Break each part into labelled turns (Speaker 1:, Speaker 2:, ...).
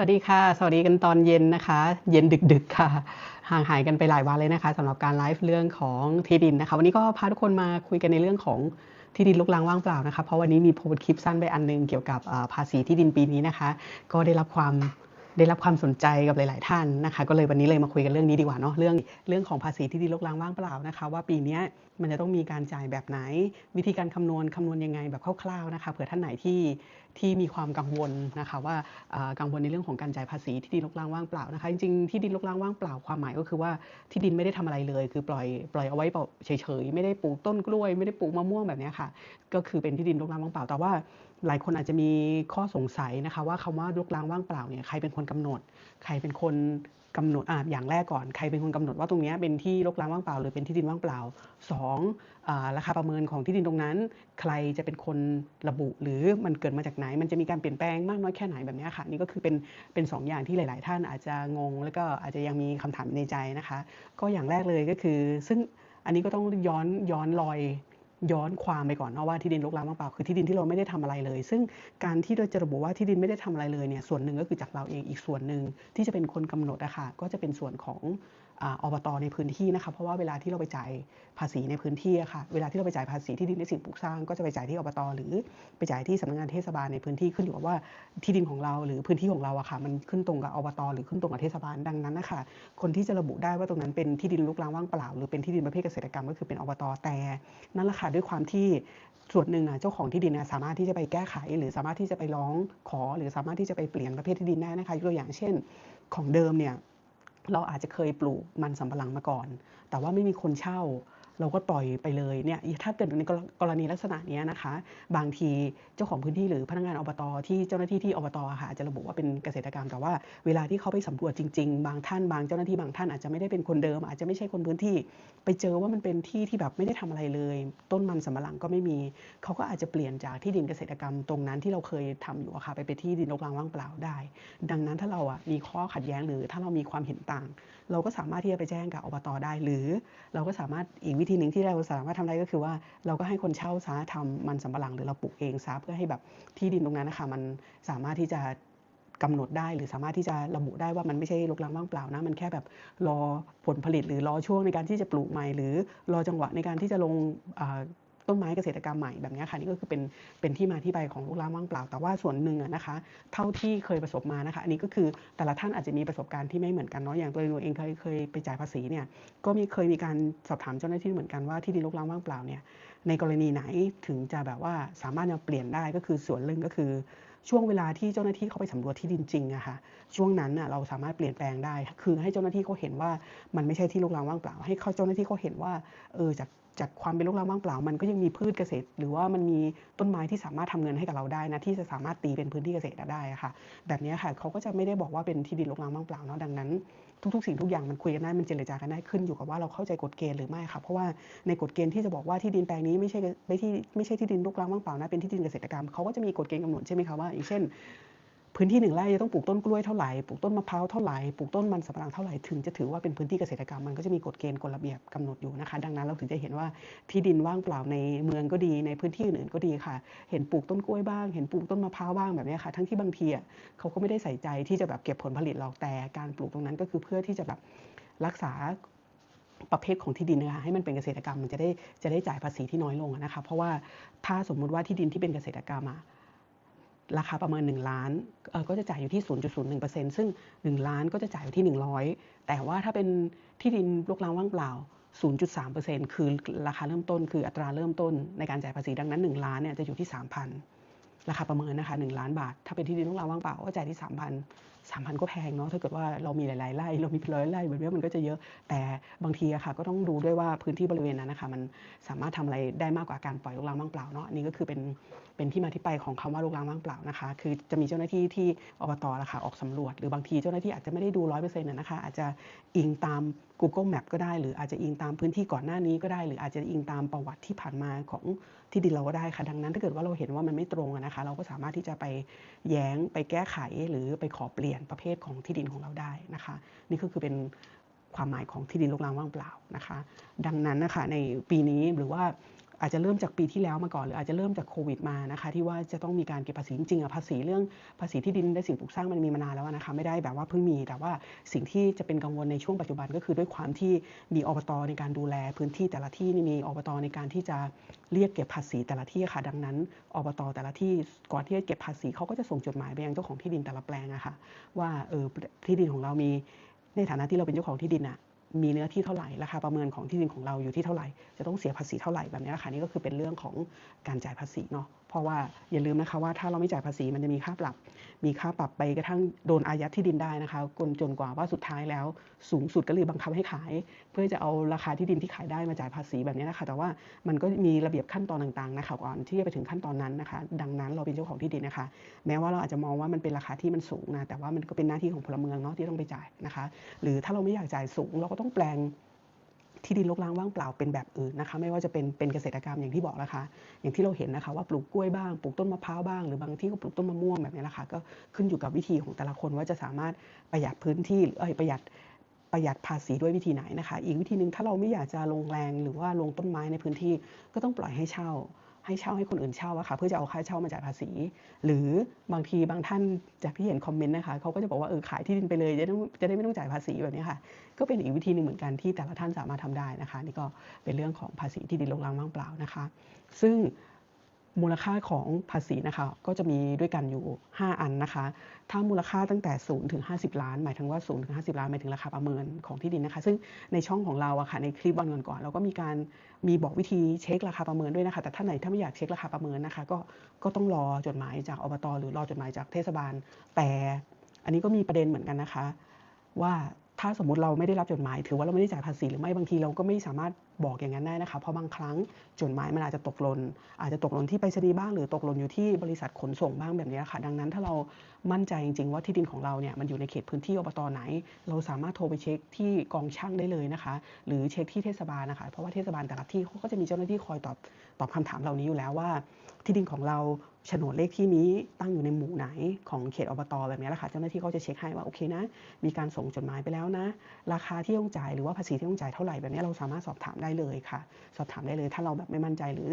Speaker 1: วัสดีค่ะ สวัสดีกันตอนเย็นนะคะ เย็นดึกๆค่ะ ห่างหายกันไปหลายวันเลยนะคะสำหรับการไลฟ์เรื่องของที่ดินนะคะ วันนี้ก็พาทุกคนมาคุยกันในเรื่องของที่ดินลุกล้างว่างเปล่านะคะ เพราะวันนี้มีโพสต์คลิปสั้นไปอันหนึงเกี่ยวกับภาษีที่ดินปีนี้นะคะ ก็ได้รับความ ได้รับความสนใจกับหลาย ๆ ท่านนะคะ ก็เลยวันนี้เลยมาคุยกันเรื่องนี้ดีกว่าเนาะเรื่องเรื่องของภาษีที่ดินลกล้างว่างเปล่านะคะ ว่าปีนี้มันจะต้องมีการจ่ายแบบไหน วิธีการคำนวณคำนวณยังไงแบบคร่าว ๆ นะคะเผื่อท่านไหนที่ที่มีความกังวลนะคะว่ากังวลในเรื่องของการจ่ายภาษีที่ดินลกล้างว่างเปล่านะคะจริง ๆ ที่ดินลกล้างว่างเปล่าความหมายก็คือว่าที่ดินไม่ได้ทำอะไรเลย คือปล่อยปล่อยเอาไว้เฉย ๆ ไม่ได้ปลูกต้นกล้วย ไม่ได้ปลูกมะม่วงแบบนี้ค่ะ ก็คือเป็นที่ดินลกล้างว่างเปล่าแต่ว่า หลายคนอาจจะมีข้อสงสัยนะคะว่าคำว่าลุกล้างว่างเปล่าเนี่ยใครเป็นคนกำหนด ใครเป็นคนกำหนดอ่าอย่างแรกก่อนใครเป็นคนกำหนดว่าตรงนี้เป็นที่รกร้างว่างเปล่า หรือเป็นที่ดินว่างเปล่าสองอาราคาประเมินของที่ดินตรงนั้น ใครจะเป็นคนระบุ หรือมันเกิดมาจากไหน มันจะมีการเปลี่ยนแปลงมากน้อยแค่ไหนแบบนี้ค่ะนี่ก็คือเป็นเป็นสองอย่างที่หลาย ๆ ท่านอาจจะงง แล้วก็อาจจะยังมีคำถามในใจนะคะ ก็อย่างแรกเลยก็คือ ซึ่งอันนี้ก็ต้องย้อนย้อนรอย ย้อนความไปก่อนเนาะว่าที่ดินรกล้างว่างเปล่าคือที่ดินที่เราไม่ได้ทำอะไรเลย ซึ่งการที่เราจะระบุว่าที่ดินไม่ได้ทำอะไรเลยเนี่ยส่วนหนึ่งก็คือจากเราเองอีกส่วนหนึ่งที่จะเป็นคนกำหนดอะค่ะก็จะเป็นส่วนของ อบตในพื้นที่นะคะเพราะว่าเวลาที่เราไปจ่ายภาษีในพื้นที่ค่ะเวลาที่เราไปจ่ายภาษีที่ดินในสิ่งปลูกสร้าง ก็จะไปจ่ายที่อบตหรือไปจ่ายที่สำนักงานเทศบาลในพื้นที่ขึ้นอยู่กับว่าที่ดินของเราหรือพื้นที่ของเราอะค่ะมันขึ้นตรงกับอบตหรือขึ้นตรงกับเทศบาลดังนั้นนะคะคนที่จะระบุได้ว่าตรงนั้นเป็นที่ดินลุกร้างว่างเปล่า หรือเป็นที่ดินประเภทเกษตรกรรมก็คือเป็นอบตแต่นั่นแหละค่ะด้วยความที่ส่วนหนึ่งอะเจ้าของที่ดินสามารถที่จะไปแก้ไข หรือสามารถที่จะไปร้องขอ หรือสามารถที่จะไปเปลี่ยนประเภทที่ดินได้นะคะยกตัวอย่างเช่น ของเดิมเนี่ย เราอาจจะเคยปลูกมันสำปะหลังมาก่อน แต่ว่าไม่มีคนเช่า เราก็ปล่อยไปเลยเนี่ยถ้าเกิดในกรณีลักษณะเนี้ยนะคะ บางทีเจ้าของพื้นที่หรือพนักงานอบตที่เจ้าหน้าที่ที่อบตอค่ะจะระบุว่าเป็นเกษตรกรรม แต่ว่าเวลาที่เขาไปสำรวจจริง ๆ บางท่านบางเจ้าหน้าที่บางท่านอาจจะไม่ได้เป็นคนเดิม อาจจะไม่ใช่คนพื้นที่ ไปเจอว่ามันเป็นที่ที่แบบไม่ได้ทำอะไรเลย ต้นมันสำปะหลังก็ไม่มี เขาก็อาจจะเปลี่ยนจากที่ดินเกษตรกรรมตรงนั้นที่เราเคยทำอยู่ค่ะไปเป็นที่ดินรกร้างว่างเปล่าได้ ดังนั้นถ้าเราอะมีข้อขัดแย้งหรือถ้าเรามีความเห็นต่าง เราก็สามารถที่จะไปแจ้งกับอบตได้ หรือเราก็สามารถอีกวิธีหนึ่งที่เราสามารถทำได้ก็คือว่า เราก็ให้คนเช่าซะทำมันสำปะหลังหรือเราปลูกเองซะเพื่อให้แบบที่ดินตรงนั้นนะคะมันสามารถที่จะกำหนดได้หรือสามารถที่จะระบุได้ว่ามันไม่ใช่รกร้างว่างเปล่านะ มันแค่แบบรอผลผลิตหรือรอช่วงในการที่จะปลูกใหม่ หรือรอจังหวะในการที่จะลง ต้นไม้เกษตรกรรมใหม่แบบนี้ค่ะนี่ก็คือเป็นเป็นที่มาที่ไปของรกร้างว่างเปล่า แต่ว่าส่วนหนึ่งนะคะ เท่าที่เคยประสบมานะคะอันนี้ก็คือแต่ละท่านอาจจะมีประสบการณ์ที่ไม่เหมือนกันเนาะอย่างตัวหนูเองเคยเคยไปจ่ายภาษีเนี่ยก็มีเคยมีการสอบถามเจ้าหน้าที่เหมือนกันว่าที่ดินรกร้างว่างเปล่าเนี่ยในกรณีไหนถึงจะแบบว่าสามารถจะเปลี่ยนได้ก็คือส่วนหนึ่งก็คือช่วงเวลาที่เจ้าหน้าที่เขาไปสำรวจที่ดินจริงอะค่ะช่วงนั้นน่ะเราสามารถเปลี่ยนแปลงได้ คือให้เจ้าหน้าที่เขาเห็นว่ามันไม่ใช่ที่รกร้างว่างเปล่า ให้เขาเจ้าหน้าที่เขาเห็นว่าเออจาก จากความเป็นรกร้างว่างเปล่า มันก็ยังมีพืชเกษตร หรือว่ามันมีต้นไม้ที่สามารถทำเงินให้กับเราได้นะที่จะสามารถตีเป็นพื้นที่เกษตรได้ะค่ะ แบบนี้ค่ะเขาก็จะไม่ได้บอกว่าเป็นที่ดินรกร้างว่างเปล่าเนาะดังนั้น ทุกๆ สิ่งทุกอย่างมันคุยกันได้มันเจรจากันได้ขึ้นอยู่กับว่าเราเข้าใจกฎเกณฑ์หรือไม่ค่ะเพราะว่าในกฎเกณฑ์ที่จะบอกว่าที่ดินแปลงนี้ไม่ใช่ไม่ที่ไม่ใช่ที่ดินรกร้างว่างเปล่านะเป็นที่ดินเกษตรกรรมเขาก็จะมีกฎเกณฑ์กำหนดใช่ไหมคะว่าอย่างเช่น พื้นที่หนึ่งไร่จะต้องปลูกต้นกล้วยเท่าไหร่ปลูกต้นมะพร้าวเท่าไหร่ปลูกต้นมันสำปะหลังเท่าไหร่ถึงจะถือว่าเป็นพื้นที่เกษตรกรรมมันก็จะมีกฎเกณฑ์กฎระเบียบกำหนดอยู่นะคะ ดังนั้นเราถึงจะเห็นว่าที่ดินว่างเปล่าในเมืองก็ดีในพื้นที่อื่นก็ดีค่ะ เห็นปลูกต้นกล้วยบ้าง เห็นปลูกต้นมะพร้าวบ้างแบบนี้ค่ะ ทั้งที่บางทีเขาก็ไม่ได้ใส่ใจที่จะแบบเก็บผลผลิตหรอกแต่การปลูกตรงนั้นก็คือเพื่อที่จะแบบรักษาประเภทของที่ดินนะคะให้มันเป็นเกษตรกรรมมันจะได้จะได้จ่ายภาษีที่น้อยลงนะคะ เพราะว่าถ้าสมมุติว่าที่ดินที่เป็นเกษตรกรรมอะ ราคาประเมิน 1 ล้านก็จะจ่ายอยู่ที่ 0.01%ซึ่ง 1 ล้านก็จะจ่ายอยู่ที่ 100 แต่ว่าถ้าเป็นที่ดินรกร้างว่างเปล่า 0.3%คือราคาเริ่มต้น คืออัตราเริ่มต้นในการจ่ายภาษีดังนั้น 1 ล้านเนี่ยจะอยู่ที่ 3,000 ราคาประเมินนะคะ1ล้านบาท ถ้าเป็นที่ดินรกรางว่างเปล่าก็จ่ายที่3,000 3,000ก็แพงเนาะถ้าเกิดว่าเรามีหลายๆไร่เรามีเป็นร้อยไร่แบบนี้มันก็จะเยอะ แต่บางทีอะค่ะก็ต้องดูด้วยว่าพื้นที่บริเวณนั้นนะคะมันสามารถทำอะไรได้มากกว่าการปล่อยรกร้างว่างเปล่าเนาะนนี้ก็คือเป็นเป็นที่มาที่ไปของคำว่ารกร้างว่างเปล่านะคะ คือจะมีเจ้าหน้าที่ที่อบตนะคะออกสำรวจ หรือบางทีเจ้าหน้าที่อาจจะไม่ได้ดูร้อยเปอร์เซ็นต์นะคะอาจจะอิงตาม Google Map ก็ได้ หรืออาจจะอิงตามพื้นที่ก่อนหน้านี้ก็ได้ หรืออาจจะอิงตามประวัติที่ผ่านมาของ ที่ดินเราก็ได้ค่ะ ดังนั้นถ้าเกิดว่าเราเห็นว่ามันไม่ตรงนะคะ เราก็สามารถที่จะไปแย้งไปแก้ไขหรือไปขอเปลี่ยนประเภทของที่ดินของเราได้นะคะ นี่ก็คือเป็นความหมายของที่ดินรกร้างว่างเปล่านะคะ ดังนั้นนะคะในปีนี้หรือว่า อาจจะเริ่มจากปีที่แล้วมาก่อนหรืออาจจะเริ่มจากโควิดมานะคะที่ว่าจะต้องมีการเก็บภาษีจริงๆอะภาษีเรื่องภาษีที่ดินและสิ่งปลูกสร้างมันมีมานานแล้วนะคะไม่ได้แบบว่าเพิ่งมีแต่ว่าสิ่งที่จะเป็นกังวลในช่วงปัจจุบันก็คือด้วยความที่มีอบตในการดูแล พื้นที่แต่ละที่นี่มีอบตในการที่จะเรียกเก็บภาษีแต่ละที่ค่ะดังนั้นอบตแต่ละที่ก่อนที่จะเก็บภาษีเขาก็จะส่งจดหมายไปยังเจ้าของที่ดินแต่ละแปลงอะค่ะว่าเออที่ดินของเรามีในฐานะที่เราเป็นเจ้าของที่ดินอะ มีเนื้อที่เท่าไหร่ราคาประเมินของที่ดินของเราอยู่ที่เท่าไหร่ จะต้องเสียภาษีเท่าไหร่แบบนี้ค่ะนี่ก็คือเป็นเรื่องของการจ่ายภาษีเนาะ เพราะว่าอย่าลืมนะคะว่าถ้าเราไม่จ่ายภาษีมันจะมีค่าปรับ มีค่าปรับไปกระทั่งโดนอายัดที่ดินได้นะคะกนจนกว่าว่าสุดท้ายแล้ว สูงสุดก็เลยบังคับให้ขาย เพื่อจะเอาราคาที่ดินที่ขายได้มาจ่ายภาษีแบบนี้นะคะ แต่ว่ามันก็มีระเบียบขั้นตอนต่างๆนะคะก่อนที่จะไปถึงขั้นตอนนั้นนะคะ ดังนั้นเราเป็นเจ้าของที่ดินนะคะ แม้ว่าเราอาจจะมองว่ามันเป็นราคาที่มันสูงนะแต่ว่ามันก็เป็นหน้าที่ของพลเมืองเนาะที่ต้องไปจ่ายนะคะ หรือถ้าเราไม่อยากจ่ายสูง เราก็ต้องแปลง ที่ดินรกร้างว่างเปล่าเป็นแบบอื่นนะคะ ไม่ว่าจะเป็นเป็นเกษตรกรรมอย่างที่บอกนะคะ อย่างที่เราเห็นนะคะ ว่าปลูกกล้วยบ้างปลูกต้นมะพร้าวบ้างหรือบางที่ก็ปลูกต้นมะม่วงแบบนี้นะคะก็ขึ้นอยู่กับวิธีของแต่ละคนว่าจะสามารถประหยัดพื้นที่เอ้ยประหยัดประหยัดภาษีด้วยวิธีไหนนะคะ อีกวิธีหนึ่งถ้าเราไม่อยากจะลงแรงหรือว่าลงต้นไม้ในพื้นที่ก็ต้องปล่อยให้เช่า ให้เช่าให้คนอื่นเช่าอะค่ะเพื่อจะเอาค่าเช่ามาจ่ายภาษี หรือบางทีบางท่านจากที่เห็นคอมเมนต์นะคะเขาก็จะบอกว่าเออขายที่ดินไปเลยจะได้จะได้ไม่ต้องจ่ายภาษีแบบนี้ค่ะ ก็เป็นอีกวิธีหนึ่งเหมือนกันที่แต่ละท่านสามารถทำได้นะคะ นี่ก็เป็นเรื่องของภาษีที่ดินลงรางว่างเปล่านะคะ ซึ่ง มูลค่าของภาษีนะคะ ก็จะมีด้วยกันอยู่ 5 อันนะคะ ถ้ามูลค่าตั้งแต่0ถึง50 ล้าน หมายถึงว่า0ถึง50 ล้านหมายถึงราคาประเมินของที่ดินนะคะ ซึ่งในช่องของเราอะค่ะในคลิปวันก่อนๆเราก็มีการมีบอกวิธีเช็คราคาประเมินด้วยนะคะ แต่ถ้านไหนถ้าไม่อยากเช็คราคาประเมินนะคะ ก็ก็ต้องรอจดหมายจากอบตหรือรอจดหมายจากเทศบาล แต่อันนี้ก็มีประเด็นเหมือนกันนะคะ ว่า ถ้าสมมติเราไม่ได้รับจดหมาย ถือว่าเราไม่ได้จ่ายภาษีหรือไม่บางทีเราก็ไม่สามารถบอกอย่างนั้นได้นะคะเพราะบางครั้งจดหมายมันอาจจะตกหล่นอาจจะตกหล่นที่ไปรษณีย์บ้างหรือตกหล่นอยู่ที่บริษัทขนส่งบ้างแบบนี้ค่ะดังนั้นถ้าเรามั่นใจจริง ๆ ว่าที่ดินของเราเนี่ยมันอยู่ในเขตพื้นที่อบตไหน เราสามารถโทรไปเช็คที่กองช่างได้เลยนะคะ หรือเช็คที่เทศบาลนะคะเพราะว่าเทศบาลแต่ละที่เขาก็จะมีเจ้าหน้าที่คอยตอบตอบคำถามเหล่านี้อยู่แล้วว่า ที่ดินของเรา โฉนดเลขที่นี้ตั้งอยู่ในหมู่ไหนของเขตอบตแบบนี้แหละค่ะเจ้าหน้าที่เขาจะเช็คให้ว่าโอเคนะ มีการส่งจดหมายไปแล้วนะ ราคาที่ต้องจ่ายหรือว่าภาษีที่ต้องจ่ายเท่าไหร่แบบนี้เราสามารถสอบถามได้เลยค่ะ สอบถามได้เลยถ้าเราแบบไม่มั่นใจหรือ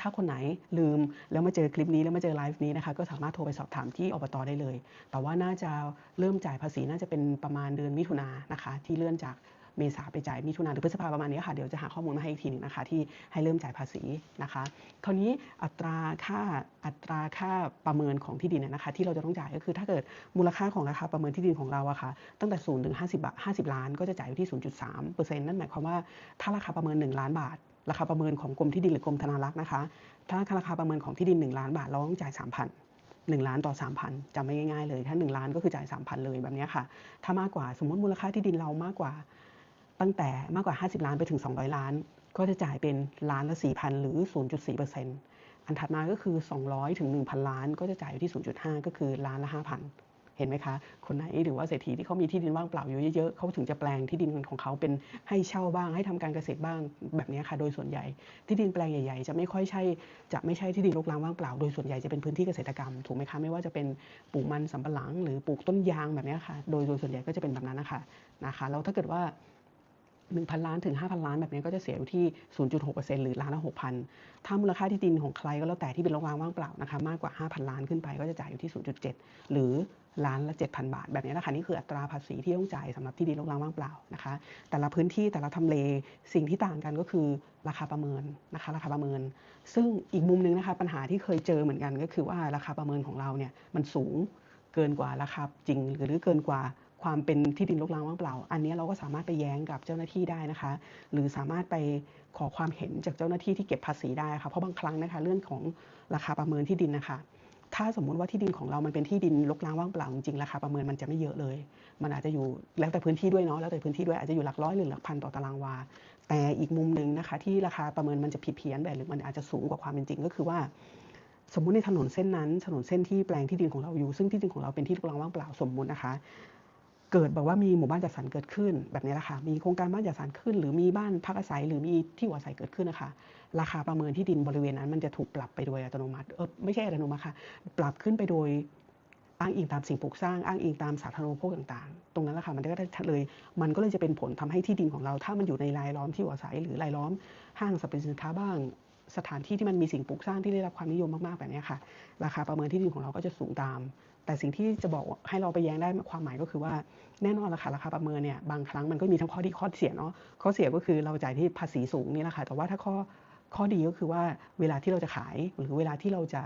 Speaker 1: ถ้าคนไหนลืมแล้วมาเจอคลิปนี้แล้วมาเจอไลฟ์นี้นะคะก็สามารถโทรไปสอบถามที่อบตได้เลย แต่ว่าน่าจะเริ่มจ่ายภาษีน่าจะเป็นประมาณเดือนมิถุนายนนะคะ ที่เลื่อนจาก เมษาไปจ่ายมิถุนาหรือพฤษภาประมาณนี้ค่ะเดี๋ยวจะหาข้อมูลมาให้อีกทีหนึ่งนะคะที่ให้เริ่มจ่ายภาษีนะคะคราวนี้อัตราค่าอัตราค่าประเมินของที่ดินนะคะที่เราจะต้องจ่ายก็คือถ้าเกิดมูลค่าของราคาประเมินที่ดินของเราอะค่ะตั้งแต่0ถึง50บาท50 ล้าน ก็จะจ่ายอยู่ที่ 0.3%นั่นหมายความว่าถ้าราคาประเมิน 1 ล้านบาท ราคาประเมินของกรมที่ดินหรือกรมธนารักษ์นะคะถ้าราคาประเมินของที่ดิน 1 ล้านบาทเราต้องจ่าย 3,000 1 ล้านต่อ 3,000จำไม่ง่ายๆเลย ถ้า 1 ล้านก็คือจ่าย 3,000 เลยแบบนี้ค่ะ ถ้ามากกว่าสมมติมูลค่าที่ดินเรามากกว่า ตั้งแต่มากกว่า 50 ล้านไปถึง 200 ล้าน ก็จะจ่ายเป็นล้านละ 4,000 หรือ 0.4%อันถัดมาก็คือ 200 ถึง 1,000 ล้าน ก็จะจ่ายอยู่ที่ 0.5 ก็คือล้านละ 5,000 เห็นไหมคะ คนไหนหรือว่าเศรษฐีที่เขามีที่ดินว่างเปล่าอยู่เยอะๆเขาถึงจะแปลงที่ดินของเขาเป็นให้เช่าบ้าง ให้ทำการเกษตรบ้างแบบนี้ค่ะ โดยส่วนใหญ่ ที่ดินแปลงใหญ่ ๆ จะไม่ค่อยใช่จะไม่ใช่ที่ดินรกร้างว่างเปล่า โดยส่วนใหญ่จะเป็นพื้นที่เกษตรกรรมถูกไหมคะไม่ว่าจะเป็นปลูกมันสำปะหลัง หรือปลูกต้นยางแบบนี้ค่ะ โดยโดยส่วนใหญ่ก็จะเป็นแบบนั้นนะคะนะคะแล้วถ้าเกิดว่า 1,000 ล้านถึง 5,000 ล้านแบบนี้ก็จะเสียอยู่ที่ 0.6%หรือล้านละ6,000 ถ้ามูลค่าที่ดินของใครก็แล้วแต่ที่เป็นโรงงานว่างเปล่านะคะมากกว่า 5,000 ล้านขึ้นไปก็จะจ่ายอยู่ที่ 0.7 หรือล้านละ 7,000 บาท แบบนี้นะคะนี่คืออัตราภาษีที่ต้องจ่ายสำหรับที่ดินโรงงานว่างเปล่านะคะ แต่ละพื้นที่แต่ละทำเลสิ่งที่ต่างกันก็คือราคาประเมินนะคะราคาประเมิน ซึ่งอีกมุมนึงนะคะปัญหาที่เคยเจอเหมือนกันก็คือว่าราคาประเมินของเราเนี่ยมันสูงเกินกว่าราคาจริงหรือเกินกว่า ความเป็นที่ดินรกร้างว่างเปล่า อันนี้เราก็สามารถไปแย้งกับเจ้าหน้าที่ได้นะคะ หรือสามารถไปขอความเห็นจากเจ้าหน้าที่ที่เก็บภาษีได้ค่ะเพราะบางครั้งนะคะเรื่องของราคาประเมินที่ดินนะคะ ถ้าสมมุติว่าที่ดินของเรามันเป็นที่ดินรกร้างว่างเปล่าจริงราคาประเมินมันจะไม่เยอะเลย มันอาจจะอยู่แล้วแต่พื้นที่ด้วยเนาะแล้วแต่พื้นที่ด้วยอาจจะอยู่หลักร้อยหรือหลักพันต่อตารางวา แต่อีกมุมหนึ่งนะคะ ที่ราคาประเมินมันจะผิดเพี้ยนแบบหรือมันอาจจะสูงกว่าความเป็นจริงก็คือว่าสมมุติในถนนเส้นนั้น ถนนเส้นที่แปลงที่ดินของเราอยู่ ซึ่งที่ดินของเราเป็นที่รกร้างว่างเปล่าสมมุตินะคะ เกิดแบบว่ามีหมู่บ้านจัดสรรเกิดขึ้นแบบนี้แหละค่ะ มีโครงการบ้านจัดสรรขึ้น หรือมีบ้านพักอาศัย หรือมีที่อยู่อาศัยเกิดขึ้นนะคะ ราคาประเมินที่ดินบริเวณนั้น มันจะถูกปรับไปโดยอัตโนมัติ เออไม่ใช่อัตโนมัติค่ะ ปรับขึ้นไปโดยอ้างอิงตามสิ่งปลูกสร้าง อ้างอิงตามสาธารณูปโภคต่างๆ ตรงนั้นแหละค่ะ มันก็ได้เลย มันก็เลยจะเป็นผลทำให้ที่ดินของเรา ถ้ามันอยู่ในรายล้อมที่อยู่อาศัย หรือรายล้อมห้างสรรพสินค้าบ้าง สถานที่ที่มันมีสิ่งปลูกสร้างที่ได้รับความนิยมมากๆแบบนี้ค่ะ ราคาประเมินที่ดินของเราก็จะสูงตาม แต่สิ่งที่จะบอกให้เราไปแย้งได้ความหมายก็คือว่าแน่นอนราคาราคาประเมินเนี่ยบางครั้งมันก็มีทั้งข้อดีข้อเสียเนาะข้อเสียก็คือเราจ่ายที่ภาษีสูงนี่แหละค่ะแต่ว่าถ้าข้อข้อดีก็คือว่าเวลาที่เราจะขายหรือเวลาที่เราจะ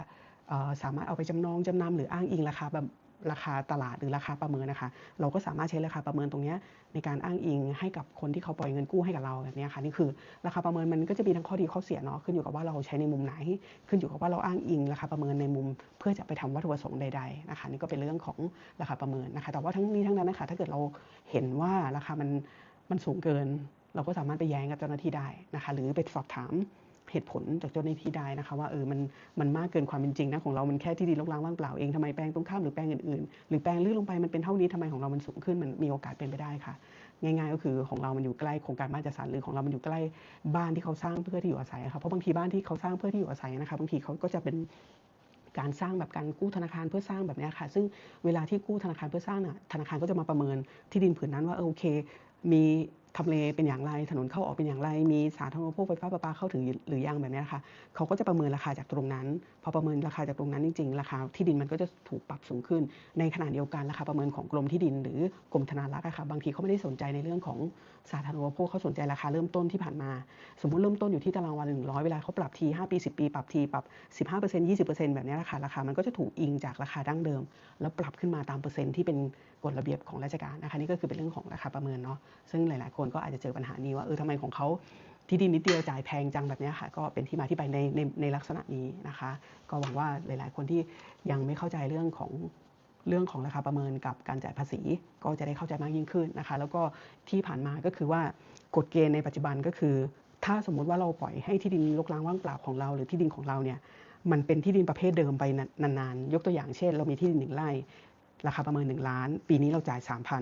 Speaker 1: สามารถเอาไปจำนองจำนำหรืออ้างอิงราคาแบบ ราคาตลาดหรือราคาประเมินนะคะ เราก็สามารถใช้ราคาประเมินตรงนี้ในการอ้างอิงให้กับคนที่เขาปล่อยเงินกู้ให้กับเราแบบนี้ค่ะนี่คือราคาประเมินมันก็จะมีทั้งข้อดีข้อเสียเนาะขึ้นอยู่กับว่าเราใช้ในมุมไหน ขึ้นอยู่กับว่าเราอ้างอิงราคาประเมินในมุม เพื่อจะไปทำวัตถุประสงค์ใดๆนะคะนี่ก็เป็นเรื่องของราคาประเมินนะคะ แต่ว่าทั้งนี้ทั้งนั้นนะคะถ้าเกิดเราเห็นว่าราคามันมันสูงเกิน เราก็สามารถไปแย้งกับเจ้าหน้าที่ได้นะคะ หรือไปสอบถาม เหตุผลจากเจ้าหน้าที่ได้นะคะว่าเออมันมันมากเกินความเป็นจริงนะของเรามันแค่ที่ดินรกร้างว่างเปล่าเองทำไมแปลงตรงข้ามหรือแปลงอื่นๆ หรือแปลงลื่นลงไปมันเป็นเท่านี้ทำไมของเรามันสูงขึ้นมันมีโอกาสเป็นไปได้ค่ะ ง่าย ๆ ก็คือของเรามันอยู่ใกล้โครงการบ้านจัดสรรหรือของเรามันอยู่ใกล้บ้านที่เขาสร้างเพื่อที่อยู่อาศัยค่ะเพราะบางทีบ้านที่เขาสร้างเพื่อที่อยู่อาศัยนะคะบางทีเขาก็จะเป็นการสร้างแบบการกู้ธนาคารเพื่อสร้างแบบนี้ค่ะ ซึ่งเวลาที่กู้ธนาคารเพื่อสร้างน่ะธนาคารก็จะมาประเมินที่ดินผืนนั้นว่าเออโอเค มี ทำเลเป็นอย่างไร ถนนเข้าออกเป็นอย่างไร มีสาธารณูปโภคไฟฟ้าประปาเข้าถึงหรือยังแบบนี้ยค่ะเขาก็จะประเมินราคาจากตรงนั้น พอประเมินราคาจากตรงนั้นจริงๆ ราคาที่ดินมันก็จะถูกปรับสูงขึ้น ในขณะเดียวกันราคาประเมินของกรมที่ดิน หรือกรมธนารักษ์อะค่ะบางทีเขาไม่ได้สนใจในเรื่องของสาธารณูปโภคเขาสนใจราคาเริ่มต้นที่ผ่านมา สมมุติเริ่มต้นอยู่ที่ตารางวาหนึ่งร้อยเวลาเขาปรับที5ปี 10 ปี ปรับทีปรับ 15% 20%แบบเนี้ราคาราคามันก็จะถูกอิงจากราคาดั้งเดิม แล้วปรับขึ้นมาตามเปอร์เซ็นต์ที่เป็นกฎระเบียบของราชการนะคะนี่ก็คือเป็นเรื่องของราคาประเมินเนาะซึ่งหลายๆคนก็อาจจะเจอปัญหานี้ว่าเออทำไมของเขาที่ดินนิดเดียวจ่ายแพงจังแบบนี้ค่ะ ก็เป็นที่มาที่ไปในในในลักษณะนี้นะคะ ก็หวังว่าหลาย ๆ คนที่ยังไม่เข้าใจเรื่องของเรื่องของราคาประเมินกับการจ่ายภาษีก็จะได้เข้าใจมากยิ่งขึ้นนะคะ แล้วก็ที่ผ่านมาก็คือว่ากฎเกณฑ์ในปัจจุบันก็คือ ถ้าสมมุติว่าเราปล่อยให้ที่ดินรกร้างว่างเปล่าของเรา หรือที่ดินของเราเนี่ยมันเป็นที่ดินประเภทเดิมไปนานๆ ยกตัวอย่างเช่น เรามีที่ดินหนึ่งไร่ ราคาประเมิน 1 ล้าน ปีนี้เราจ่าย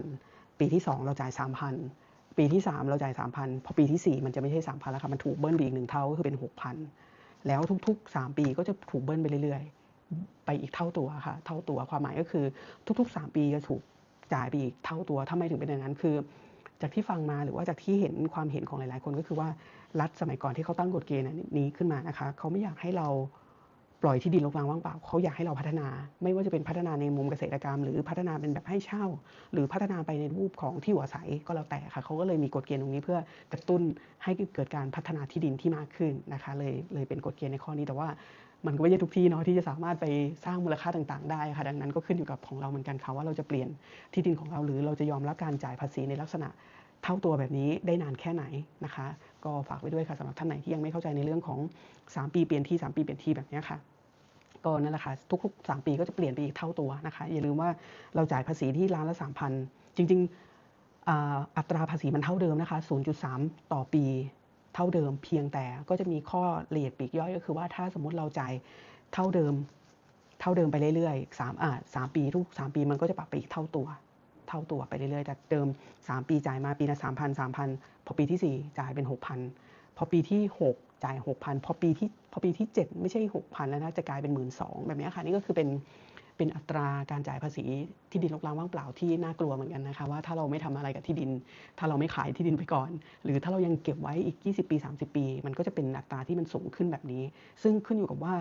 Speaker 1: 3,000 ปีที่ 2 เราจ่าย 3,000 ปีที่ 3 เราจ่าย3,000 พอปีทีสี่4 มันจะไม่ใช่ 3,000 แล้วค่ะมันถูกเบิ้ลไปอีกหนึ่งเท่าก็คือเป็น 6,000 แล้วทุก ๆ 3 ปีก็จะถูกเบิ้ลไปเรื่อยๆ ไปอีกเท่าตัวค่ะ เท่าตัวความหมายก็คือทุก ๆ 3 ปีจะถูกจ่ายไปอีกเท่าตัวทำไมถึงเป็นอย่างนั้นคือ จากที่ฟังมาหรือว่าจากที่เห็นความเห็นของหลาย ๆ คนก็คือว่ารัฐสมัยก่อนที่เขาตั้งกฎเกณฑ์นี้ขึ้นมานะคะเขาไม่อยากให้เรา ปล่อยที่ดินรกร้างว่างเปล่าเขาอยากให้เราพัฒนา ไม่ว่าจะเป็นพัฒนาในมุมเกษตรกรรม หรือพัฒนาเป็นแบบให้เช่า หรือพัฒนาไปในรูปของที่อยู่อาศัยก็แล้วแต่ค่ะเขาก็เลยมีกฎเกณฑ์ตรงนี้เพื่อกระตุ้นให้เกิดการพัฒนาที่ดินที่มากขึ้นนะคะ เลยเลยเป็นกฎเกณฑ์ในข้อนี้แต่ว่ามันก็ไม่ใช่ทุกที่เนาะที่จะสามารถไปสร้างมูลค่าต่างๆ ได้ค่ะดังนั้นก็ขึ้นอยู่กับของเราเหมือนกันค่ะว่าเราจะเปลี่ยนที่ดินของเราหรือเราจะยอมรับการจ่ายภาษีในลักษณะเท่าตัวแบบนี้ได้นานแค่ไหนนะคะ ก็ฝากไว้ด้วยค่ะสำหรับท่านไหนที่ยังไม่เข้าใจในเรื่องของ 3 ปีเปลี่ยนที่ 3 ปีเปลี่ยนที่แบบนี้ค่ะ ก็นั่นแหละค่ะทุกๆ3ปีก็จะเปลี่ยนไปอีกเท่าตัวนะคะอย่าลืมว่าเราจ่ายภาษีที่ล้านละ 3,000 จริงๆอัตราภาษีมันเท่าเดิมนะคะ 0.3 ต่อปีเท่าเดิม เพียงแต่ก็จะมีข้อละเอียดปีกย่อยก็คือว่าถ้าสมมติเราจ่ายเท่าเดิมเท่าเดิมไปเรื่อยๆ3อ่า3ปีทุก3ปีมันก็จะปรับไปอีกเท่าตัว เท่าตัวไปเรื่อยๆจากเดิม3ปีจ่ายมาปีละ3,000 3,000พอปีที่4จ่ายเป็น6,000พอปีที่6 จ่าย 6,000 พอปีที่พอปีที่ 7 ไม่ใช่ 6,000 แล้วนะจะกลายเป็น12,000แบบนี้ค่ะนี่ก็คือเป็นเป็นอัตราการจ่ายภาษีที่ดินรกร้างว่างเปล่าที่น่ากลัวเหมือนกันนะคะว่าถ้าเราไม่ทำอะไรกับที่ดิน ถ้าเราไม่ขายที่ดินไปก่อน หรือถ้าเรายังเก็บไว้อีก 20 ปี 30 ปี มันก็จะเป็นอัตราที่มันสูงขึ้นแบบนี้ ซึ่งขึ้นอยู่กับว่า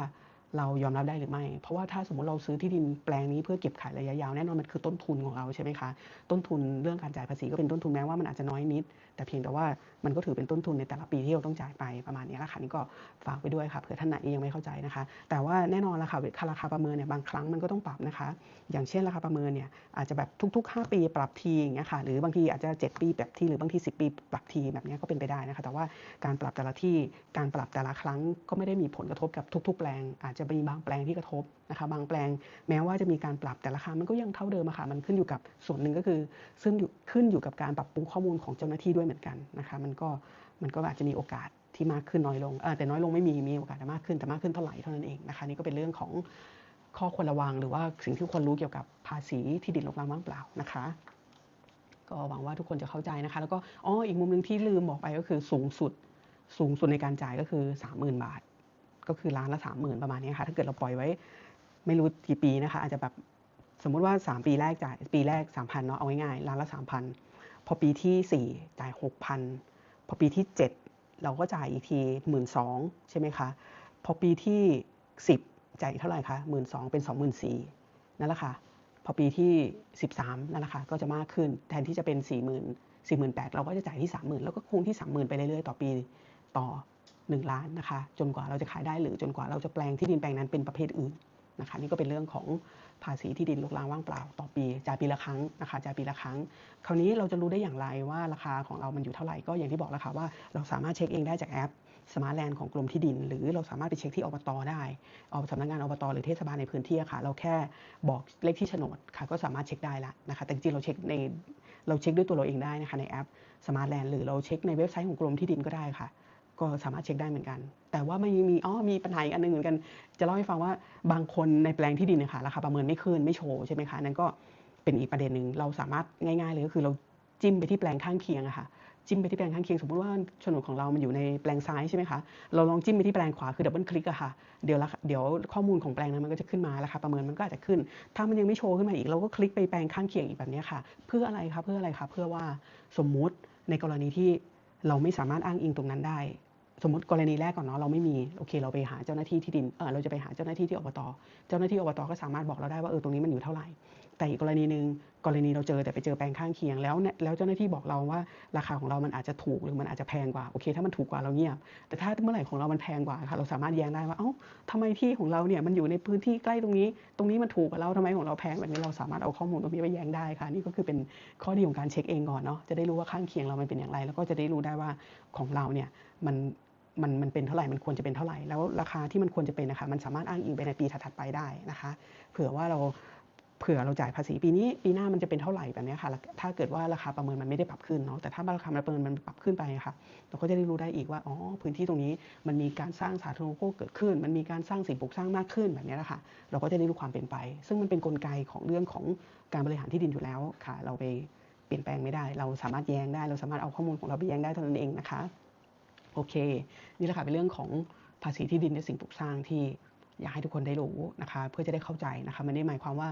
Speaker 1: เรายอมรับได้หรือไม่ เพราะว่าถ้าสมมติเราซื้อที่ดินแปลงนี้เพื่อเก็บขายระยะยาวแน่นอนมันคือต้นทุนของเราใช่ไหมคะ ต้นทุนเรื่องการจ่ายภาษีก็เป็นต้นทุนแม้ว่ามันอาจจะน้อยนิด แต่เพียงแต่ว่ามันก็ถือเป็นต้นทุนในแต่ละปีที่เราต้องจ่ายไปประมาณนี้ละค่ะนี่ก็ฝากไปด้วยค่ะเผื่อท่านไหนยังไม่เข้าใจนะคะ แต่ว่าแน่นอนละค่ะราคาประเมินเนี่ยบางครั้งมันก็ต้องปรับนะคะ อย่างเช่นราคาประเมินเนี่ยอาจจะแบบทุก ๆ 5 ปีปรับทีอย่างเงี้ยค่ะหรือบางทีอาจจะ 7 ปีปรับทีหรือบางที 10 ปีปรับทีแบบนี้ก็เป็นไปได้นะคะ แต่ว่าการปรับแต่ละที่การปรับแต่ละครั้งก็ไม่ได้มีผลกระทบกับทุก ๆ แปลงอาจจะจะมีบางแปลงที่กระทบนะคะบางแปลงแม้ว่าจะมีการปรับแต่ราคามันก็ยังเท่าเดิมค่ะมันขึ้นอยู่กับส่วนหนึ่งก็คือ ซึ่งขึ้นอยู่กับการปรับปรุงข้อมูลของเจ้าหน้าที่ด้วยเหมือนกันนะคะมันก็มันก็อาจจะมีโอกาสที่มากขึ้นน้อยลงแต่น้อยลงไม่มีมีโอกาสมากขึ้นแต่มากขึ้นเท่าไหร่เท่านั้นเองนะคะนี่ก็เป็นเรื่องของข้อควรระวังหรือว่าสิ่งที่ควรรู้เกี่ยวกับภาษีที่ดินรกร้างว่างเปล่านะคะก็หวังว่าทุกคนจะเข้าใจนะคะ แล้วก็อ๋ออีกมุมหนึ่งที่ลืมบอกไปก็คือสูงสุดสูงสุดในการจ่ายก็คือ 30,000 บาท ก็คือล้านละ30,000ประมาณนี้ค่ะถ้าเกิดเราปล่อยไว้ไม่รู้กี่ปีนะคะ อาจจะแบบสมมุติว่า 3 ปีแรกจ่ายปีแรก 3,000เนาะเอาง่ายๆล้านละ 3,000 พอปีที่ 4 จ่าย 6,000 พอปีที่ 7 เราก็จ่ายอีกทีหมื่นสองใช่ไหมคะ พอปีที่สิบจ่ายเท่าไหร่คะหมื่นสองเป็นสองหมื่นสี่นั่นแหละค่ะ พอปีที่สิบสามนั่นแหละค่ะก็จะมากขึ้นแทนที่จะเป็นสี่หมื่นสี่หมื่นแปดเราก็จะจ่ายที่สามหมื่นแล้วก็คูณที่สามหมื่นไปเรื่อยๆ ต่อปีต่อ หนึ่งล้านนะคะ จนกว่าเราจะขายได้หรือจนกว่าเราจะแปลงที่ดินแปลงนั้นเป็นประเภทอื่นนะคะนี่ก็เป็นเรื่องของภาษีที่ดินลุกล้างว่างเปล่า ต่อปีจ่ายปีละครั้งนะคะจ่ายปีละครั้ง คราวนี้เราจะรู้ได้อย่างไรว่าราคาของเรามันอยู่เท่าไหร่ก็อย่างที่บอกแล้วค่ะว่าเราสามารถเช็คเองได้จากแอปสมาร์ทแลนด์ของกรมที่ดิน หรือเราสามารถไปเช็คที่อบตได้อสำนักงานอบตหรือเทศบาลในพื้นที่ค่ะ เราแค่บอกเลขที่โฉนดค่ะ ก็สามารถเช็คได้ละนะคะ แต่จริงเราเช็คในเราเช็คด้วยตัวเราเองได้นะคะในแอปสมาร์ทแลนด์หรือเราเช็คในเว็บไซต์ของกรมที่ดินก็ได้ค่ะ ก็สามารถเช็คได้เหมือนกัน แต่ว่ามันมีอ๋อมีปัญหาอีกอันหนึงเหมือนกัน จะเล่าให้ฟังว่าบางคนในแปลงที่ดินเนยคะราคาประเมินไม่ขึ้นไม่โชว์ใช่ไหมคะนั่นก็เป็นอีกประเด็นหนึ่งเราสามารถง่ายๆเลยก็คือเราจิ้มไปที่แปลงข้างเคียงอะค่ะจิ้มไปที่แปลงข้างเคียงสมมติว่าโฉนดของเรามันอยู่ในแปลงซ้ายใช่ไหมคะเราลองจิ้มไปที่แปลงขวาคือดับเบิลคลิกอะค่ะเดี๋ยวละเดี๋ยวข้อมูลของแปลงนั้นมันก็จะขึ้นมาราคาประเมินมันก็อาจจะขึ้น ถ้ามันยังไม่โชว์ขึ้นมาอีกเราก็คลิกไปแปลงข้างเคียงอีกแบบนี้ค่ะ เพื่ออะไรคะเพื่ออะไรคะเพื่อว่าสมมุติในกรณีที่เราไม่สามารถอ้างอิงตรงนั้นได้ สมมติกรณีแรกก่อนเนาะเราไม่มีโอเค เราไปหาเจ้าหน้าที่ที่ดินเออเราจะไปหาเจ้าหน้าที่ที่อบตเจ้าหน้าที่อบตก็สามารถบอกเราได้ว่าเออตรงนี้มันอยู่เท่าไหร่ แต่อีกกรณีหนึ่งกรณีเราเจอแต่ไปเจอแปลงข้างเคียงแล้วเนี่ยแล้วเจ้าหน้าที่บอกเราว่าราคาของเรามันอาจจะถูกหรือมันอาจจะแพงกว่าโอเค ถ้ามันถูกกว่าเราเงียบ แต่ถ้าเมื่อไหร่ของเรามันแพงกว่าค่ะเราสามารถแย้งได้ว่าเอ้าทำไมที่ของเราเนี่ยมันอยู่ในพื้นที่ใกล้ตรงนี้ ตรงนี้มันถูกกว่าเราทำไมของเราแพงแบบนี้เราสามารถเอาข้อมูลตรงนี้ไปแย้งได้ค่ะ นี่ก็คือเป็นข้อดีของการเช็คเองก่อนเนาะจะได้รู้ว่าข้างเคียงเรามันเป็นอย่างไร แล้วก็จะได้รู้ได้ว่าของเราเนี่ยมัน มันมันเป็นเท่าไหร่มันควรจะเป็นเท่าไหร่แล้วราคาที่มันควรจะเป็นนะคะมันสามารถอ้างอิงไปในปีถัดๆไปได้นะคะ เผื่อว่าเราเผื่อเราจ่ายภาษีปีนี้ปีหน้ามันจะเป็นเท่าไหร่แบบนี้ค่ะ ถ้าเกิดว่าราคาประเมินมันไม่ได้ปรับขึ้นเนาะแต่ถ้าราคาประเมินมันปรับขึ้นไปค่ะเราก็จะได้รู้ได้อีกว่าอ๋อพื้นที่ตรงนี้มันมีการสร้างสาธารณูปโภคเกิดขึ้น มันมีการสร้างสิ่งปลูกสร้างมากขึ้นแบบนี้นะคะเราก็จะได้รู้ความเป็นไป ซึ่งมันเป็นกลไกของเรื่องของการบริหารที่ดินอยู่แล้วค่ะ เราไปเปลี่ยนแปลงไม่ได้ เราสามารถแย้งได้ เราสามารถเอาข้อมูลของเราไปแย้งได้เท่านั้นเองนะคะ โอเค นี่แหละค่ะเป็นเรื่องของภาษีที่ดินและสิ่งปลูกสร้างที่อยากให้ทุกคนได้รู้นะคะ เพื่อจะได้เข้าใจนะคะมันไม่ได้หมายความว่า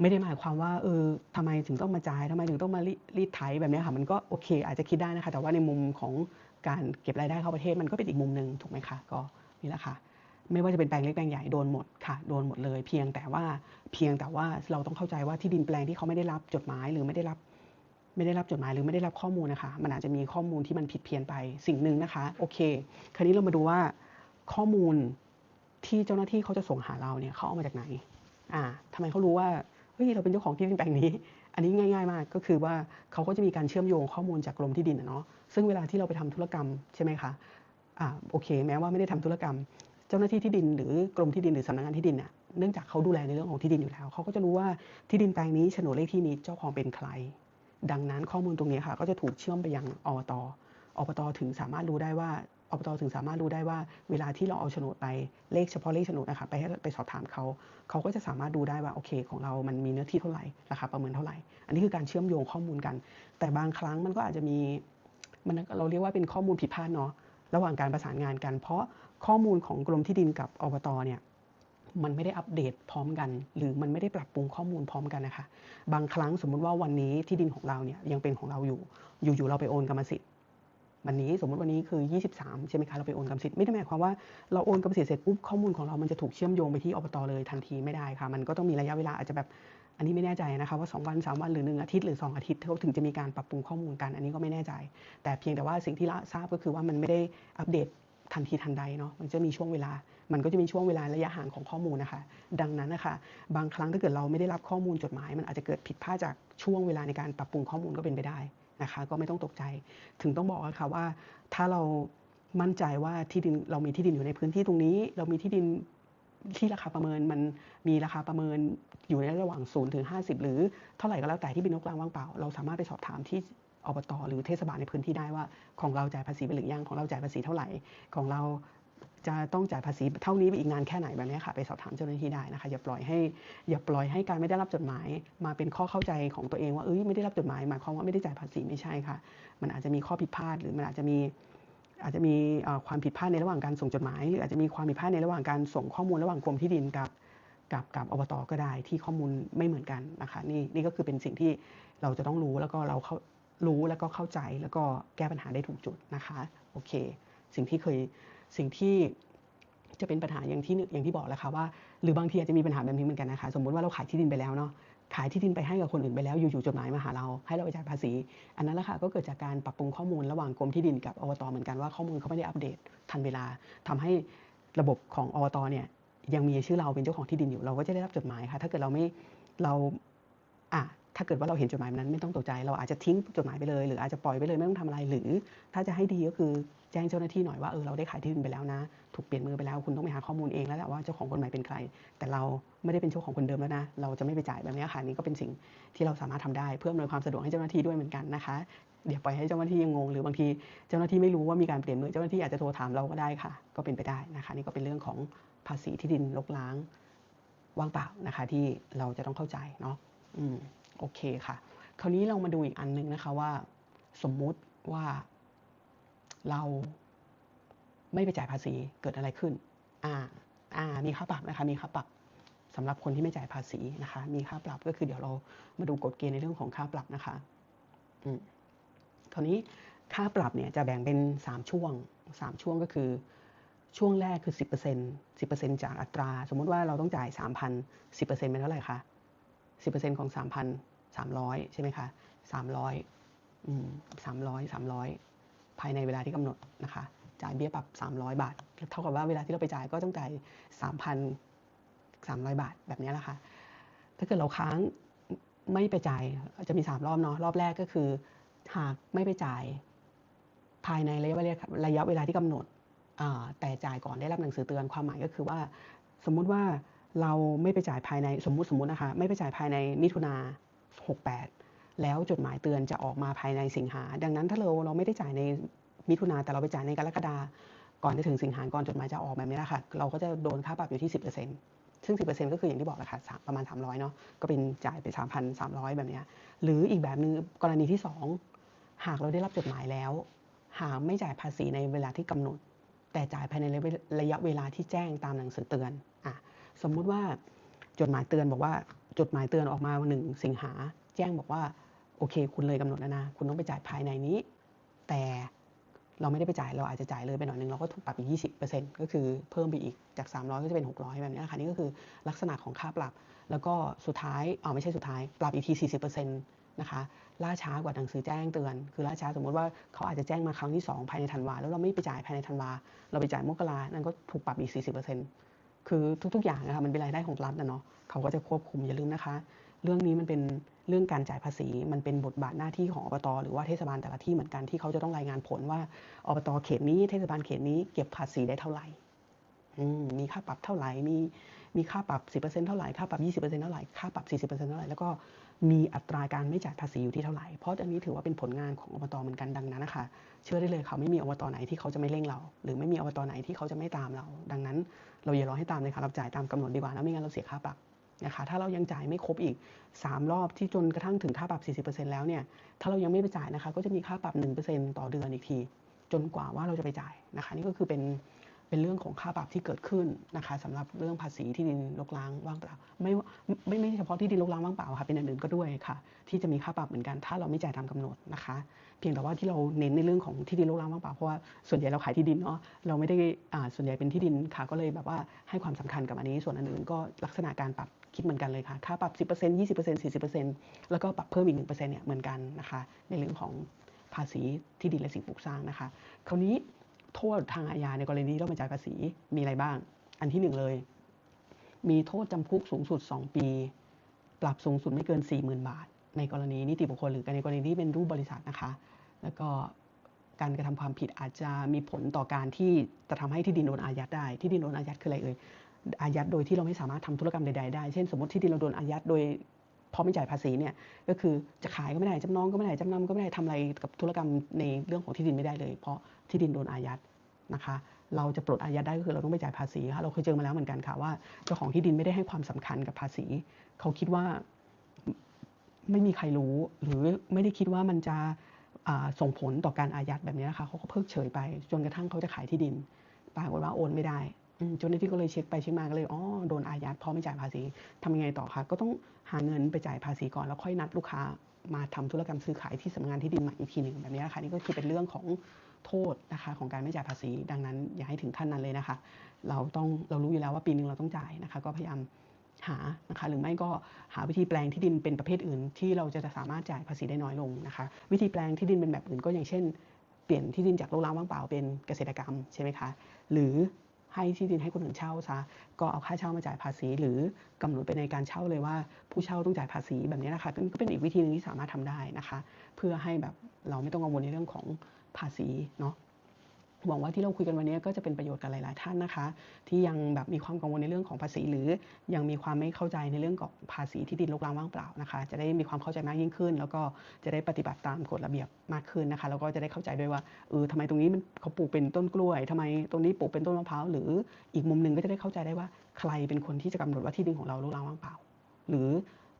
Speaker 1: ไม่ได้หมายความว่าเออทำไมถึงต้องมาจ่ายทำไมถึงต้องมารีดไถแบบนี้ค่ะ มันก็โอเค อาจจะคิดได้นะคะ แต่ว่าในมุมของการเก็บรายได้เข้าประเทศมันก็เป็นอีกมุมหนึ่งถูกไหมคะก็นี่แหละค่ะไม่ว่าจะเป็นแปลงเล็กแปลงใหญ่โดนหมดค่ะโดนหมดเลย เพียงแต่ว่าเพียงแต่ว่าเราต้องเข้าใจว่าที่ดินแปลงที่เขาไม่ได้รับจดหมาย หรือไม่ได้รับ ไม่ได้รับจดหมายหรือไม่ได้รับข้อมูลนะคะ มันอาจจะมีข้อมูลที่มันผิดเพี้ยนไปสิ่งหนึ่งนะคะโอเค คราวนี้เรามาดูว่าข้อมูลที่เจ้าหน้าที่เขาจะส่งหาเราเนี่ยเขาเอามาจากไหนอ่าทำไมเขารู้ว่าเฮ้ยเราเป็นเจ้าของที่ดินแปลงนี้ อันนี้ง่าย ๆ มากก็คือว่าเขาก็จะมีการเชื่อมโยงข้อมูลจากกรมที่ดินเนาะซึ่งเวลาที่เราไปทำธุรกรรมใช่ไหมคะอ่าโอเค แม้ว่าไม่ได้ทำธุรกรรม เจ้าหน้าที่ที่ดิน หรือกรมที่ดินหรือสำนักงานที่ดินเนี่ยเนื่องจากเขาดูแลในเรื่องของที่ดินอยู่แล้วเขาก็จะรู้ว่าที่ดินแปลงนี้โฉนดเลขที่นี้เจ้าของเป็นใคร ดังนั้นข้อมูลตรงนี้ค่ะก็จะถูกเชื่อมไปยังอบตอบตถึงสามารถรู้ได้ว่าอบตถึงสามารถรู้ได้ว่า เวลาที่เราเอาโฉนดไปเลขเฉพาะเลขโฉนดนะคะไปให้ไปสอบถามเขาเขาก็จะสามารถดูได้ว่าโอเค ของเรามันมีเนื้อที่เท่าไหร่ราคาประเมินเท่าไหร่ อันนี้คือการเชื่อมโยงข้อมูลกัน แต่บางครั้งมันก็อาจจะมีมันเราเรียกว่าเป็นข้อมูลผิดพลาดเนาะระหว่างการประสานงานกัน เพราะข้อมูลของกรมที่ดินกับอบตเนี่ย มันไม่ได้อัปเดตพร้อมกัน หรือมันไม่ได้ปรับปรุงข้อมูลพร้อมกันนะคะ บางครั้งสมมุติว่าวันนี้ที่ดินของเราเนี่ยยังเป็นของเราอยู่อยู่ๆเราไปโอนกรรมสิทธิ์วันนี้สมมติวันนี้คือ 23 ใช่ไหมคะ เราไปโอนกรรมสิทธิ์ไม่ได้หมายความว่าเราโอนกรรมสิทธิ์เสร็จปุ๊บข้อมูลของเรามันจะถูกเชื่อมโยงไปที่อบตเลยทันทีไม่ได้ค่ะ มันก็ต้องมีระยะเวลาอาจจะแบบอันนี้ไม่แน่ใจนะคะว่า 2 วัน 3 วันหรือ 1 อาทิตย์หรือ 2 อาทิตย์เขาถึงจะมีการปรับปรุงข้อมูลกัน อันนี้ก็ไม่แน่ใจ แต่เพียงแต่ว่าสิ่งที่ทราบก็คือว่ามันไม่ได้อัปเดต ทันทีทันใดเนาะมันจะมีช่วงเวลา มันก็จะมีช่วงเวลาระยะห่างของข้อมูลนะคะ ดังนั้นนะคะบางครั้งถ้าเกิดเราไม่ได้รับข้อมูลจดหมาย มันอาจจะเกิดผิดพลาดจากช่วงเวลาในการปรับปรุงข้อมูลก็เป็นไปได้นะคะ ก็ไม่ต้องตกใจ ถึงต้องบอกอะค่ะว่า ถ้าเรามั่นใจว่าที่ดินเรามีที่ดินอยู่ในพื้นที่ตรงนี้ เรามีที่ดินที่ราคาประเมินมันมีราคาประเมินอยู่ในระหว่าง0ถึง50 หรือเท่าไหร่ก็แล้วแต่ที่เป็นนกกลางว่างเปล่า เราสามารถไปสอบถามที่ อบตหรือเทศบาลในพื้นที่ได้ว่า ของเราจ่ายภาษีไปหรือยังของเราจ่ายภาษีเท่าไหร่ของเราจะต้องจ่ายภาษีเท่านี้ไปอีกนานแค่ไหนแบบนี้ค่ะ ไปสอบถามเจ้าหน้าที่ได้นะคะอย่าปล่อยให้อย่าปล่อยให้การไม่ได้รับจดหมาย มาเป็นข้อเข้าใจของตัวเองว่าเอ้ยไม่ได้รับจดหมายหมายความว่าไม่ได้จ่ายภาษีไม่ใช่ค่ะ มันอาจจะมีข้อผิดพลาดหรือมันอาจจะมีอาจจะมีความผิดพลาดในระหว่างการส่งจดหมายหรืออาจจะมีความผิดพลาดในระหว่างการส่งข้อมูลระหว่างกรมที่ดินกับกับกับอบตก็ได้ที่ข้อมูลไม่เหมือนกันนะคะนี่นี่ก็คือเป็นสิ่งที่เราจะต้องรู้แล้วก็เราเข้า รู้แล้วก็เข้าใจแล้วก็แก้ปัญหาได้ถูกจุดนะคะโอเค สิ่งที่เคยสิ่งที่จะเป็นปัญหาอย่างที่อย่างที่บอกแล้วค่ะว่า หรือบางทีอาจจะมีปัญหาแบบนี้เหมือนกันนะคะสมมติว่าเราขายที่ดินไปแล้วเนาะขายที่ดินไปให้กับคนอื่นไปแล้วอยู่ๆจดหมายมาหาเรา ให้เราไปจ่ายภาษี อันนั้นแหละค่ะก็เกิดจากการปรับปรุงข้อมูลระหว่างกรมที่ดินกับอบตเหมือนกันว่าข้อมูลเขาไม่ได้อัปเดตทันเวลาทำให้ระบบของอบตเนี่ยยังมีชื่อเราเป็นเจ้าของที่ดินอยู่เราก็จะได้รับจดหมายค่ะ ถ้าเกิดเราไม่เราอะ ถ้าเกิดว่าเราเห็นจดหมายนั้นไม่ต้องตกใจ เราอาจจะทิ้งจดหมายไปเลย หรืออาจจะปล่อยไปเลยไม่ต้องทำอะไร หรือถ้าจะให้ดีก็คือแจ้งเจ้าหน้าที่หน่อยว่าเออเราได้ขายที่ดินไปแล้วนะ ถูกเปลี่ยนมือไปแล้วคุณต้องไปหาข้อมูลเองแล้วแหละว่าเจ้าของคนใหม่เป็นใคร แต่เราไม่ได้เป็นเจ้าของคนเดิมแล้วนะ เราจะไม่ไปจ่ายแบบนี้ค่ะนี่ก็เป็นสิ่งที่เราสามารถทำได้เพื่ออำนวยความสะดวกให้เจ้าหน้าที่ด้วยเหมือนกันนะคะเดี๋ยวปล่อยให้เจ้าหน้าที่ยังงงหรือบางทีเจ้าหน้าที่ไม่รู้ว่ามีการเปลี่ยนมือเจ้าหน้าที่อาจจะโทรถามเราก็ได้ค่ะ ก็เป็นไปได้นะคะนี่ก็เป็นเรื่องของภาษีที่ดินลกล้างว่างเปล่านะคะ ที่เราจะต้องเข้าใจเนาะอืม โอเคค่ะ คราวนี้เรามาดูอีกอันหนึงนะคะว่า สมมุติว่าเราไม่ไปจ่ายภาษีเกิดอะไรขึ้น อ่า อ่า มีค่าปรับนะคะ มีค่าปรับสำหรับคนที่ไม่จ่ายภาษีนะคะ มีค่าปรับก็คือเดี๋ยวเรามาดูกฎเกณฑ์ในเรื่องของค่าปรับนะคะ อืม คราวนี้ค่าปรับเนี่ยจะแบ่งเป็น 3 ช่วง 3 ช่วงก็คือช่วงแรกคือ 10% 10%จากอัตรา สมมุติว่าเราต้องจ่าย 3,000 10%เป็นเท่าไหร่คะ 10%ของ 3,300 ใช่ไหมคะ 300อืม300 300 ภายในเวลาที่กำหนดนะคะ จ่ายเบี้ยปรับ 300 บาท เท่ากับว่าเวลาที่เราไปจ่ายก็ต้องจ่าย 3,300 บาทแบบนี้แหละค่ะ ถ้าเกิดเราค้างไม่ไปจ่ายจะมี 3 รอบเนาะ รอบแรกก็คือ หากไม่ไปจ่ายภายในระยะเวลาระยะเวลาที่กำหนด แต่จ่ายก่อนได้รับหนังสือเตือนความหมายก็คือว่า สมมุติว่า เราไม่ไปจ่ายภายในสมมุติสมมุตินะคะ ไม่ไปจ่ายภายในมิถุนา68 แล้วจดหมายเตือนจะออกมาภายในสิงหา ดังนั้นถ้าเราเราไม่ได้จ่ายในมิถุนาแต่เราไปจ่ายในกรกฎาก่อนจะถึงสิงหาก่อนจดหมายจะออกแบบนี้แหละค่ะเราก็จะโดนค่าปรับอยู่ที่ 10%ซึ่ง 10%ก็คืออย่างที่บอกแหละค่ะประมาณ 300เนาะก็เป็นจ่ายไป 3,300 แบบนี้หรืออีกแบบนึงกรณีที่ 2 หากเราได้รับจดหมายแล้ว หากไม่จ่ายภาษีในเวลาที่กำหนด แต่จ่ายภายในระยะเวลาที่แจ้งตามหนังสือเตือนอะ สมมุติว่าจดหมายเตือนบอกว่าจดหมายเตือนออกมาหนึ่งสิงหาแจ้งบอกว่าโอเค คุณเลยกำหนดแล้วนะ คุณต้องไปจ่ายภายในนี้ แต่เราไม่ได้ไปจ่ายเราอาจจะจ่ายเลยไปหน่อยนึงเราก็ถูกปรับอีก 20%ก็คือเพิ่มไปอีกจาก 300 ก็จะเป็น 600 แบบนี้นะคะนี่ก็คือลักษณะของค่าปรับ แล้วก็สุดท้ายอ๋อไม่ใช่สุดท้ายปรับอีกที 40%นะคะล่าช้ากว่าหนังสือแจ้งเตือน คือล่าช้าสมมติว่าเขาอาจจะแจ้งมาครั้งที่ 2 ภายในธันวาแล้วเราไม่ไปจ่ายภายในธันวาเราไปจ่ายมกรานั่นก็ถูกปรับอีก 40% คือทุก ๆ อย่างนะคะมันเป็นรายได้ของรัฐนะเนาะเขาก็จะควบคุมอย่าลืมนะคะ เรื่องนี้มันเป็นเรื่องการจ่ายภาษี มันเป็นบทบาทหน้าที่ของอบตหรือว่าเทศบาลแต่ละที่เหมือนกันที่เขาจะต้องรายงานผลว่าอบตเขตนี้เทศบาลเขตนี้เก็บภาษีได้เท่าไหร่มีค่าปรับเท่าไหร่มีมีค่าปรับ 10%เท่าไหร่ค่าปรับ 20%เท่าไหร่ค่าปรับ 40%เท่าไหร่แล้วก็ มีอัตราการไม่จ่ายภาษีอยู่ที่เท่าไหร่ เพราะอันนี้ถือว่าเป็นผลงานของอบตเหมือนกันดังนั้นนะคะ เชื่อได้เลยเขาไม่มีอบตไหนที่เขาจะไม่เร่งเรา หรือไม่มีอบตไหนที่เขาจะไม่ตามเรา ดังนั้น เราอย่ารอให้ตามเลยค่ะเราจ่ายตามกำหนดดีกว่านะไม่งั้นเราเสียค่าปรับนะคะถ้าเรายังจ่ายไม่ครบอีก 3 รอบที่จนกระทั่งถึงค่าปรับ 40%แล้วเนี่ยถ้าเรายังไม่ไปจ่ายนะคะก็จะมีค่าปรับ 1%ต่อเดือนอีกที จนกว่าว่าเราจะไปจ่ายนะคะ นี่ก็คือเป็น เป็นเรื่องของค่าปรับที่เกิดขึ้นนะคะสำหรับเรื่องภาษีที่ดินรกร้างว่างเปล่าไม่ไม่ไม่เฉพาะที่ดินรกร้างว่างเปล่าค่ะเป็นอันอื่นก็ด้วยค่ะ ที่จะมีค่าปรับเหมือนกัน ถ้าเราไม่จ่ายตามกำหนดนะคะ เพียงแต่ว่าที่เราเน้นในเรื่องของที่ดินรกร้างว่างเปล่าเพราะว่าส่วนใหญ่เราขายที่ดินเนาะเราไม่ได้อ่าส่วนใหญ่เป็นที่ดินค่ะก็เลยแบบว่าให้ความสำคัญกับอันนี้ ส่วนอันอื่นก็ลักษณะการปรับคิดเหมือนกันเลยค่ะค่าปรับ 10% 20% 40%แล้วก็ปรับเพิ่มอีก1%เนี่ยเหมือนกันนะคะในเรื่องของภาษีที่ดินและสิ่งปลูกสร้างนะคะ คราวนี้ โทษทางอาญาในกรณีที่เราไม่จ่ายภาษีมีอะไรบ้าง อันที่หนึ่งเลย มีโทษจำคุกสูงสุด 2 ปี ปรับสูงสุดไม่เกิน 40,000 บาท ในกรณีนิติบุคคลหรือในกรณีที่เป็นรูปบริษัทนะคะ แล้วก็การกระทำความผิดอาจจะมีผลต่อการที่จะทำให้ที่ดินโดนอายัดได้ ที่ดินโดนอายัดคืออะไรเอ่ย อายัดโดยที่เราไม่สามารถทำธุรกรรมใดๆได้ เช่น สมมติที่ดินเราโดนอายัดโดยเพราะไม่จ่ายภาษีเนี่ย ก็คือจะขายก็ไม่ได้ จำนองก็ไม่ได้ จำนำก็ไม่ได้ทำอะไรกับธุรกรรมในเรื่องของที่ดินไม่ได้เลย เพราะที่ดินโดนอายัด นะคะเราจะปลดอายัดได้ก็คือเราต้องไปจ่ายภาษีค่ะเราเคยเจอมาแล้วเหมือนกันค่ะว่าเจ้าของที่ดินไม่ได้ให้ความสำคัญกับภาษี เขาคิดว่าไม่มีใครรู้หรือไม่ได้คิดว่ามันจะส่งผลต่อการอายัดแบบนี้นะคะเขาก็เพิกเฉยไป จนกระทั่งเขาจะขายที่ดินปรากฏว่าโอนไม่ได้เจ้าหน้าที่ก็เลยเช็คไปเช็คมาก็เลยอ๋อโดนอายัดเพราะไม่จ่ายภาษีทำยังไงต่อคะก็ต้องหาเงินไปจ่ายภาษีก่อนแล้วค่อยนัดลูกค้ามาทำธุรกรรมซื้อขายที่สำนักงานที่ดินใหม่อีกทีหนึ่งแบบนี้นะคะนี่ก็คือเป็นเรื่องของ โทษนะคะของการไม่จ่ายภาษี ดังนั้นอย่าให้ถึงขั้นนั้นเลยนะคะ เราต้องเรารู้อยู่แล้วว่าปีหนึ่งเราต้องจ่ายนะคะ ก็พยายามหานะคะหรือไม่ก็หาวิธีแปลงที่ดินเป็นประเภทอื่น ที่เราจะสามารถจ่ายภาษีได้น้อยลงนะคะ วิธีแปลงที่ดินเป็นแบบอื่นก็อย่างเช่น เปลี่ยนที่ดินจากโรงร้างว่างเปล่าเป็นเกษตรกรรมใช่ไหมคะหรือให้ที่ดินให้คนอื่นเช่าซะก็เอาค่าเช่ามาจ่ายภาษี หรือกำหนดไปในการเช่าเลยว่า ผู้เช่าต้องจ่ายภาษีแบบนี้นะคะก็เป็นอีกวิธีหนึงที่สามารถทำได้นะคะ เพื่อให้แบบเราไม่ต้องกังวลในเรื่องของ ภาษีเนาะหวังว่าที่เราคุยกันวันนี้ก็จะเป็นประโยชน์กับหลาย ๆ ท่านนะคะ ที่ยังแบบมีความกังวลในเรื่องของภาษี หรือยังมีความไม่เข้าใจในเรื่องของภาษีที่ดินรกร้างว่างเปล่านะคะ จะได้มีความเข้าใจมากยิ่งขึ้น แล้วก็จะได้ปฏิบัติตามกฎระเบียบมากขึ้นนะคะ แล้วก็จะได้เข้าใจด้วยว่าเออทำไมตรงนี้มันเขาปลูกเป็นต้นกล้วยทำไมตรงนี้ปลูกเป็นต้นมะพร้าวหรืออีกมุมหนึ่งก็จะได้เข้าใจได้ว่าใครเป็นคนที่จะกำหนดว่าที่ดินของเรารกร้างว่างเปล่า หรือ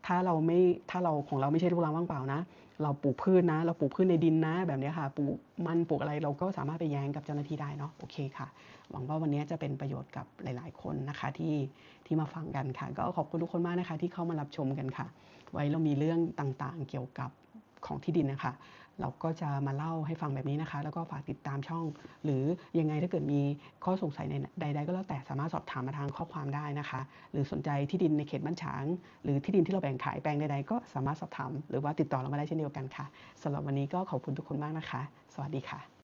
Speaker 1: ถ้าเราไม่ถ้าเราของเราไม่ใช่ลูกรังว่างเปล่านะ เราปลูกพืชนะ เราปลูกพืชในดินนะ แบบนี้ค่ะ ปลูกมันปลูกอะไรเราก็สามารถไปแย้งกับเจ้าหน้าที่ได้เนาะ โอเคค่ะ หวังว่าวันนี้จะเป็นประโยชน์กับหลาย ๆ คนนะคะที่ที่มาฟังกันค่ะ ก็ขอบคุณทุกคนมากนะคะที่เข้ามารับชมกันค่ะ ไว้เรามีเรื่องต่างๆ เกี่ยวกับของที่ดินนะคะ เราก็จะมาเล่าให้ฟังแบบนี้นะคะ แล้วก็ฝากติดตามช่อง หรือยังไงถ้าเกิดมีข้อสงสัยในใด ๆ ก็แล้วแต่สามารถสอบถามมาทางข้อความได้นะคะ หรือสนใจที่ดินในเขตบ้านฉาง หรือที่ดินที่เราแบ่งขายแปลงใดๆก็สามารถสอบถามหรือว่าติดต่อเรามาได้เช่นเดียวกันค่ะสำหรับวันนี้ก็ขอบคุณทุกคนมากนะคะ สวัสดีค่ะ